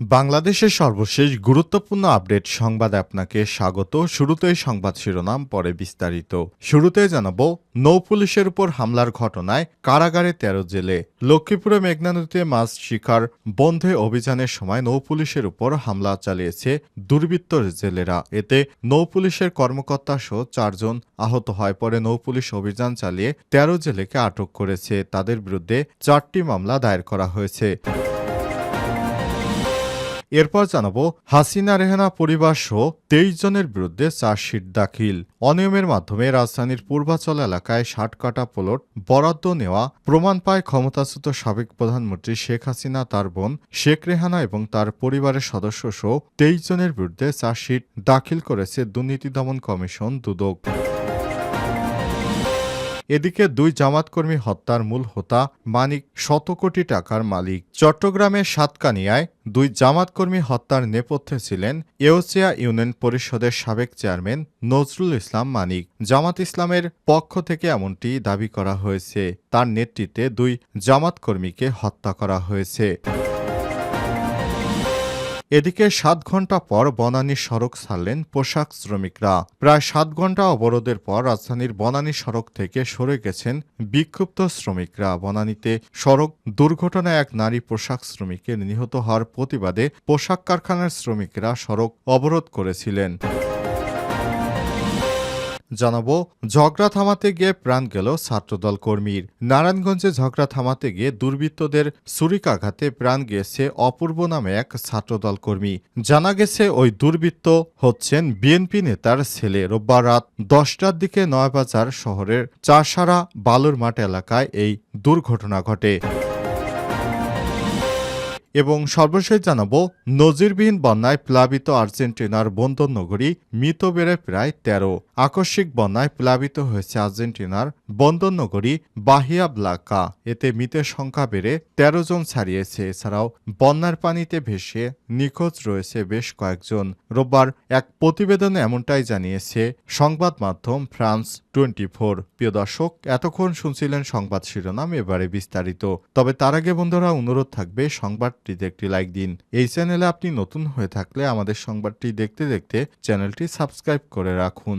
বাংলাদেশের সর্বশেষ গুরুত্বপূর্ণ আপডেট সংবাদে আপনাকে স্বাগত। শুরুতেই সংবাদ শিরোনাম, পরে বিস্তারিত। শুরুতে জানাব, নৌ পুলিশের উপর হামলার ঘটনায় কারাগারে তেরো জেলে। লক্ষ্মীপুরে মেঘনা নদীতে মাছ শিকার, বন্ধে অভিযানের সময় নৌ পুলিশের উপর হামলা চালিয়েছে দুর্বৃত্ত জেলেরা। এতে নৌ পুলিশের কর্মকর্তা সহ চারজন আহত হয়। পরে নৌ পুলিশ অভিযান চালিয়ে তেরো জেলেকে আটক করেছে। তাদের বিরুদ্ধে চারটি মামলা দায়ের করা হয়েছে। এরপর জানাব, হাসিনা রেহানা পরিবার সহ তেইশ জনের বিরুদ্ধে চার্জশিট দাখিল। অনিয়মের মাধ্যমে রাজধানীর পূর্বাচল এলাকায় ষাট কাটা প্লট বরাদ্দ নেওয়া, প্রমাণ পায় ক্ষমতাচ্যুত সাবেক প্রধানমন্ত্রী শেখ হাসিনা, তার বোন শেখ রেহানা এবং তার পরিবারের সদস্য সহ তেইশ জনের বিরুদ্ধে চার্জশিট দাখিল করেছে দুর্নীতি দমন কমিশন দুদক। এদিকে দুই জামাতকর্মী হত্যার মূল হোতা মানিক শত কোটি টাকার মালিক। চট্টগ্রামের সাতকানিয়ায় দুই জামাতকর্মী হত্যার নেপথ্যে ছিলেন এওসিয়া ইউনিয়ন পরিষদের সাবেক চেয়ারম্যান নজরুল ইসলাম মানিক। জামাত ইসলামের পক্ষ থেকে এমনটি দাবি করা হয়েছে। তার নেতৃত্বে দুই জামাতকর্মীকে হত্যা করা হয়েছে। এদিকে সাত ঘণ্টা পর বনানী সড়ক ছাড়লেন পোশাক শ্রমিকরা। প্রায় সাত ঘণ্টা অবরোধের পর রাজধানীর বনানী সড়ক থেকে সরে গেছেন বিক্ষুব্ধ শ্রমিকরা। বনানীতে সড়ক দুর্ঘটনায় এক নারী পোশাক শ্রমিকের নিহত হওয়ার প্রতিবাদে পোশাক কারখানার শ্রমিকরা সড়ক অবরোধ করেছিলেন। জানাব, ঝগড়া থামাতে গিয়ে প্রাণ গেল ছাত্রদল কর্মীর। নারায়ণগঞ্জে ঝগড়া থামাতে গিয়ে দুর্বৃত্তদের ছুরিকাঘাতে প্রাণ গিয়েছে অপূর্ব নামে এক ছাত্রদল কর্মী। জানা গেছে, ওই দুর্বৃত্ত হচ্ছেন বিএনপি নেতার ছেলে। রোববার রাত দশটার দিকে নয়াবাজার শহরের চারসারা বালুর মাঠ এলাকায় এই দুর্ঘটনা ঘটে। এবং সর্বশেষ জানাব, নজিরবিহীন বন্যায় প্লাবিত আর্জেন্টিনার বন্দর নগরী মৃত বেড়ে প্রায় তেরো। আকস্মিক বন্যায় প্লাবিত হয়েছে আর্জেন্টিনার বন্দর নগরী বাহিয়া ব্লাকা এতে মৃতের সংখ্যা বেড়ে তেরো জন ছাড়িয়েছে। এছাড়াও বন্যার পানিতে ভেসে নিখোঁজ রয়েছে বেশ কয়েকজন। রোববার এক প্রতিবেদনে এমনটাই জানিয়েছে সংবাদ মাধ্যম ফ্রান্স টোয়েন্টি ফোর প্রিয় দর্শক, এতক্ষণ শুনছিলেন সংবাদ শিরোনাম, এবারে বিস্তারিত। তবে তার আগে বন্ধুরা, অনুরোধ থাকবে সংবাদটিতে একটি লাইক দিন। এই চ্যানেলে আপনি নতুন হয়ে থাকলে আমাদের সংবাদটি দেখতে দেখতে চ্যানেলটি সাবস্ক্রাইব করে রাখুন।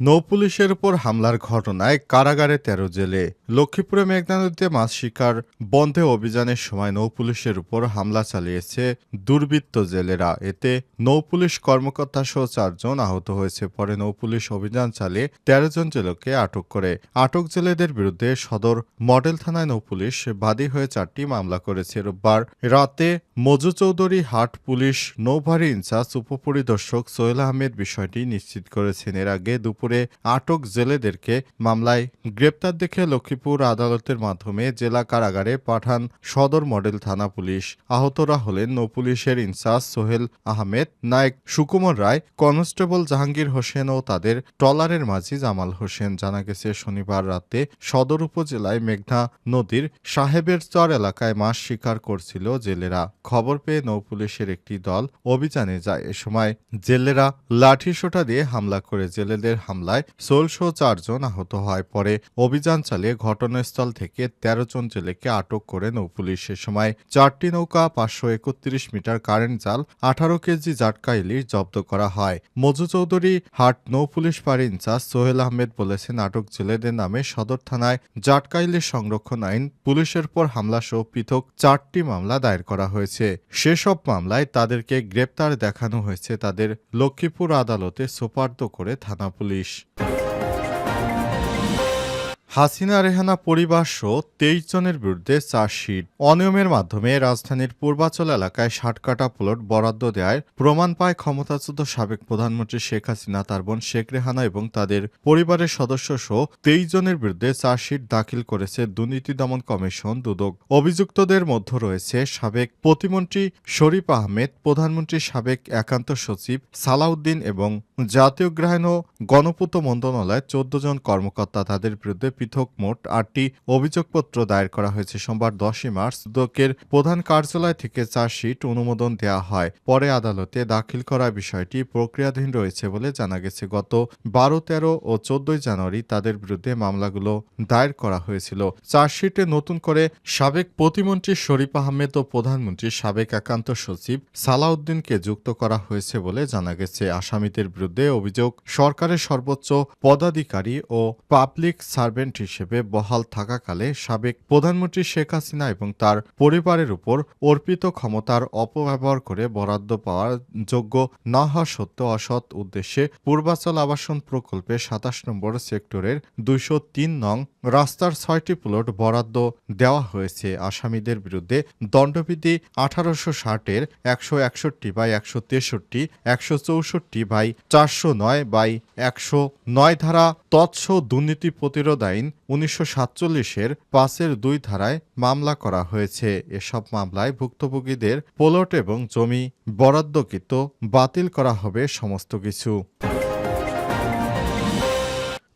নৌপুলিশের উপর হামলার ঘটনায় কারাগারে তেরো জেলে। লক্ষ্মীপুরে মেঘনা নদীতে মাছ শিকার বন্ধে অভিযানের সময় নৌপুলিশের উপর হামলা চালিয়েছে দুর্বৃত্ত জেলেরা। এতে নৌপুলিশ কর্মকর্তা সহ চারজন আহত হয়েছে। পরে নৌপুলিশ অভিযান চালিয়ে তেরো জন জেলেকে আটক করে। আটক জেলেদের বিরুদ্ধে সদর মডেল থানায় নৌপুলিশ বাদী হয়ে চারটি মামলা করেছে। রোববার রাতে মজু চৌধুরী হাট পুলিশ নৌভারী ইনচার্জ, উপপরিদর্শক সোহেল আহমেদ বিষয়টি নিশ্চিত করেছেন। এর আগে দুপুরে আটক জেলেদেরকে মামলায় গ্রেপ্তার দেখে লক্ষ্মীপুর আদালতের মাধ্যমে জেলা কারাগারে পাঠান সদর মডেল থানা পুলিশ। আহতরা হলেন নৌপুলিশের ইনচার্জ সোহেল আহমেদ, নায়ক সুকুমার রায়, কনস্টেবল জাহাঙ্গীর হোসেন ও তাদের ট্রলারের মাঝি জামাল হোসেন। জানা গেছে, শনিবার রাতে সদর উপজেলায় মেঘনা নদীর সাহেবের চর এলাকায় মাছ শিকার করছিল জেলেরা। খবর পেয়ে নৌপুলিশের একটি দল অভিযানে যায়। এ সময় জেলেরা লাঠিসোঁটা দিয়ে হামলা করে জেলেদের হামলায় সোলসহ চারজন আহত হয়। পরে অভিযান চালিয়ে ঘটনাস্থল থেকে তেরো জন জেলেকে আটক করে নৌপুলিশ সে সময় চারটি নৌকা, পাঁচশো একত্রিশ মিটার কারেন্ট জাল, আঠারো কেজি জাটকা ইলিশ জব্দ করা হয়। মজু চৌধুরী, হাট নৌপুলিশ পাড়ি ইনচার্জ সোহেল আহমেদ বলেছেন, আটক জেলেদের নামে সদর থানায় জাটকা ইলিশ সংরক্ষণ আইন, পুলিশের পর হামলা সহ পৃথক চারটি মামলা দায়ের করা হয়েছে। সেসব মামলায় তাদেরকে গ্রেপ্তার দেখানো হয়েছে। তাদের লক্ষ্মীপুর আদালতে সোপার্দ করে থানা পুলিশ। English. হাসিনা রেহানা পরিবার সহ তেইশ জনের বিরুদ্ধে চার্জশিট। অনিয়মের মাধ্যমে রাজধানীর পূর্বাচল এলাকায় ষাট কাটা প্লট বরাদ্দ দেওয়ার প্রমাণ পায় ক্ষমতাচ্যুত সাবেক প্রধানমন্ত্রী শেখ হাসিনা, তার বোন শেখ রেহানা এবং তাদের পরিবারের সদস্য সহ তেইশ জনের বিরুদ্ধে চার্জশিট দাখিল করেছে দুর্নীতি দমন কমিশন দুদক। অভিযুক্তদের মধ্যে রয়েছে সাবেক প্রতিমন্ত্রী শরীফ আহমেদ, প্রধানমন্ত্রী সাবেক একান্ত সচিব সালাউদ্দিন এবং জাতীয় গ্রাহীণ ও গণপূর্ত মন্ত্রণালয়ের চোদ্দ জন কর্মকর্তা, তাদের বিরুদ্ধে পৃথক মোট আটটি অভিযোগপত্র দায়ের করা হয়েছে। সোমবার দশই মার্চ দুদকের প্রধান কার্যালয় থেকে চার্জশিট অনুমোদন দেওয়া হয়। পরে আদালতে দাখিল করা বিষয়টি প্রক্রিয়াধীন রয়েছে বলে জানা গেছে। গত বারো, তেরো ও চোদ্দই জানুয়ারি তাদের বিরুদ্ধে মামলাগুলো দায়ের করা হয়েছিল। চার্জশিটে নতুন করে সাবেক প্রতিমন্ত্রী শরীফ আহমেদ ও প্রধানমন্ত্রী সাবেক একান্ত সচিব সালাউদ্দিনকে যুক্ত করা হয়েছে বলে জানা গেছে। আসামিদের বিরুদ্ধে অভিযোগ, সরকারের সর্বোচ্চ পদাধিকারী ও পাবলিক সার্ভেন্ট হিসেবে বহাল থাকাকালে সাবেক প্রধানমন্ত্রী শেখ হাসিনা এবং তার পরিবারের উপর অর্পিত ক্ষমতার অপব্যবহার করে বরাদ্দ পাওয়ার যোগ্য না হওয়া সত্ত্বেও অসৎ উদ্দেশ্যে পূর্বাচল আবাসন প্রকল্পে সাতাশ নম্বর সেক্টরের দুইশো তিন নং রাস্তার ছয়টি প্লট বরাদ্দ দেওয়া হয়েছে। আসামিদের বিরুদ্ধে দণ্ডবিধি আঠারোশো ষাটের একশো একষট্টি বাই একশো তেষট্টি, একশো চৌষট্টি বাই চারশো নয় বাই একশো নয় ধারা তৎস দুর্নীতি প্রতিরোধ আইন উনিশশো সাতচল্লিশের পাঁচের দুই ধারায় মামলা করা হয়েছে। এসব মামলায় ভুক্তভোগীদের পোলট এবং জমি বরাদ্দকৃত বাতিল করা হবে সমস্ত কিছু।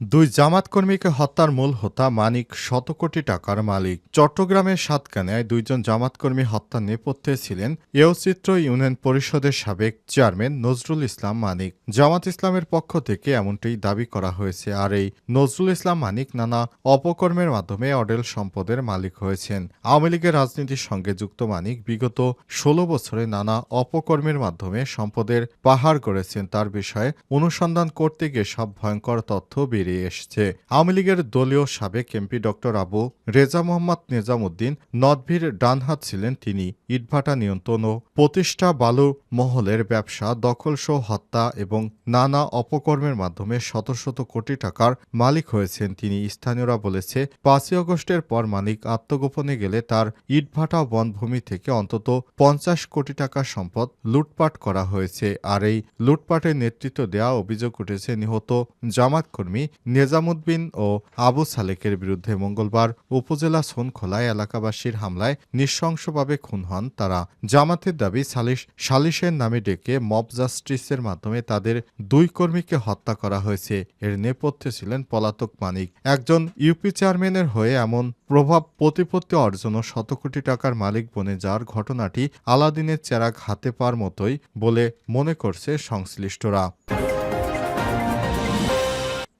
দুই জামাত কর্মীকে হত্যার মূল হোতা মানিক শত কোটি টাকার মালিক। চট্টগ্রামের সাতকানিয়ায় দুইজন জামাত কর্মী হত্যার নেপথ্যে ছিলেন এওচিত্র ইউনিয়ন পরিষদের সাবেক চেয়ারম্যান নজরুল ইসলাম মানিক। জামাত ইসলামের পক্ষ থেকে এমনটাই দাবি করা হয়েছে। আর এই নজরুল ইসলাম মানিক নানা অপকর্মের মাধ্যমে অডেল সম্পদের মালিক হয়েছেন। আওয়ামী লীগের রাজনীতির সঙ্গে যুক্ত মানিক বিগত ষোলো বছরে নানা অপকর্মের মাধ্যমে সম্পদের পাহাড় গড়েছেন। তার বিষয়ে অনুসন্ধান করতে গিয়ে সব ভয়ঙ্কর তথ্য বেরিয়ে এসছে। আওয়ামী লীগের দলীয় সাবেক এমপি ডক্টর আবু রেজা মোহাম্মদ নিজামুদ্দিন নদভির ডানহাত ছিলেন তিনি। ইটভাটা নিয়ন্ত্রণ ও প্রতিষ্ঠা বালু মহলের ব্যবসা দখলসহ হত্যা এবং নানা অপকর্মের মাধ্যমে শত শত কোটি টাকার মালিক হয়েছেন তিনি। স্থানীয়রা বলেছে, পাঁচই আগস্টের পর মালিক আত্মগোপনে গেলে তার ইটভাটা বনভূমি থেকে অন্তত পঞ্চাশ কোটি টাকা সম্পদ লুটপাট করা হয়েছে। আর এই লুটপাটের নেতৃত্ব দেওয়া অভিযোগ উঠেছে নিহত জামাত কর্মী নিজামুদ্দিন ও আবু সালেকের বিরুদ্ধে মঙ্গলবার উপজেলা সোনখোলায় এলাকাবাসীর হামলায় নৃশংসভাবে খুন হন তারা। জামাতের দাবি, সালিশ, সালিশের নামে ডেকে মব জাস্টিসের মাধ্যমে তাদের দুই কর্মীকে হত্যা করা হয়েছে। এর নেপথ্যে ছিলেন পলাতক মানিক। একজন ইউপি চেয়ারম্যানের হয়ে এমন প্রভাব প্রতিপত্তি অর্জন ও শত কোটি টাকার মালিক বনে যাওয়ার ঘটনাটি আলাদিনের চেরাগ হাতে পাওয়ার মতোই বলে মনে করছে সংশ্লিষ্টরা।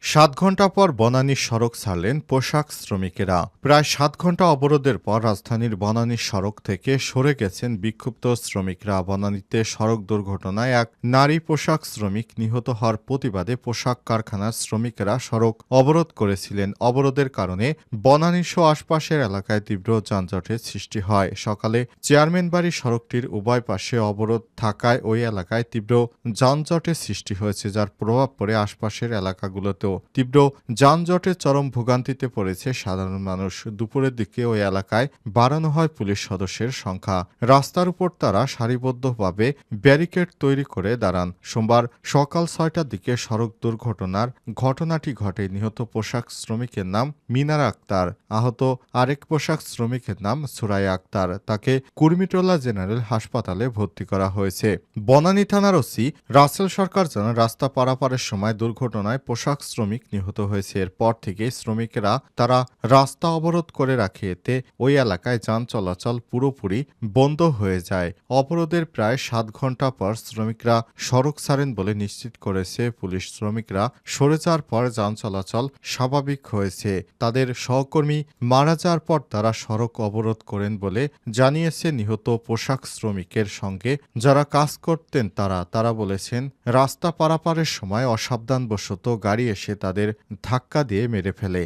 সাত ঘণ্টা পর বনানী সড়ক ছাড়লেন পোশাক শ্রমিকেরা। প্রায় সাত ঘণ্টা অবরোধের পর রাজধানীর বনানী সড়ক থেকে সরে গেছেন বিক্ষুব্ধ শ্রমিকরা। বনানীতে সড়ক দুর্ঘটনায় এক নারী পোশাক শ্রমিক নিহত হওয়ার প্রতিবাদে পোশাক কারখানার শ্রমিকেরা সড়ক অবরোধ করেছিলেন। অবরোধের কারণে বনানী সহ আশপাশের এলাকায় তীব্র যানজটের সৃষ্টি হয়। সকালে চেয়ারম্যান বাড়ি সড়কটির উভয় পাশে অবরোধ থাকায় ওই এলাকায় তীব্র যানজটের সৃষ্টি হয়েছে, যার প্রভাব পড়ে আশপাশের এলাকাগুলোতেও। তীব্র যানজটের চরম ভোগান্তিতে পড়েছে সাধারণ মানুষ। দুপুরের দিকে ওই এলাকায় বাড়ানো হয় পুলিশ সদস্যের সংখ্যা। রাস্তার উপর তারা সারিবদ্ধভাবে ব্যারিকেড তৈরি করে দাঁড়ান। সোমবার সকাল ছয়টার দিকে সড়ক দুর্ঘটনার ঘটনাটি ঘটে। নিহত পোশাক শ্রমিকের নাম মিনার আক্তার। আহত আরেক পোশাক শ্রমিকের নাম সুরাইয়া আক্তার। তাকে কুর্মিটোলা জেনারেল হাসপাতালে ভর্তি করা হয়েছে। বনানী থানার ওসি রাসেল সরকার জানান, রাস্তা পারাপারের সময় দুর্ঘটনায় পোশাক শ্রমিক নিহত হয়েছে। এরপর থেকে শ্রমিকেরা তারা রাস্তা অবরোধ করে রাখে। এতে ওই এলাকায় যান চলাচল পুরোপুরি বন্ধ হয়ে যায়। অবরোধের প্রায় সাত ঘণ্টা পর শ্রমিকরা সড়ক ছাড়েন বলে নিশ্চিত করেছে পুলিশ। শ্রমিকরা সরে যাওয়ার পর যান চলাচল স্বাভাবিক হয়েছে। তাদের সহকর্মী মারা যাওয়ার পর তারা সড়ক অবরোধ করেন বলে জানিয়েছে নিহত পোশাক শ্রমিকের সঙ্গে। যারা কাজ করতেন তারা তারা বলেছেন, রাস্তা পারাপারের সময় অসাবধানবশত গাড়ি এসে তাদের ধাক্কা দিয়ে মেরে ফেলে।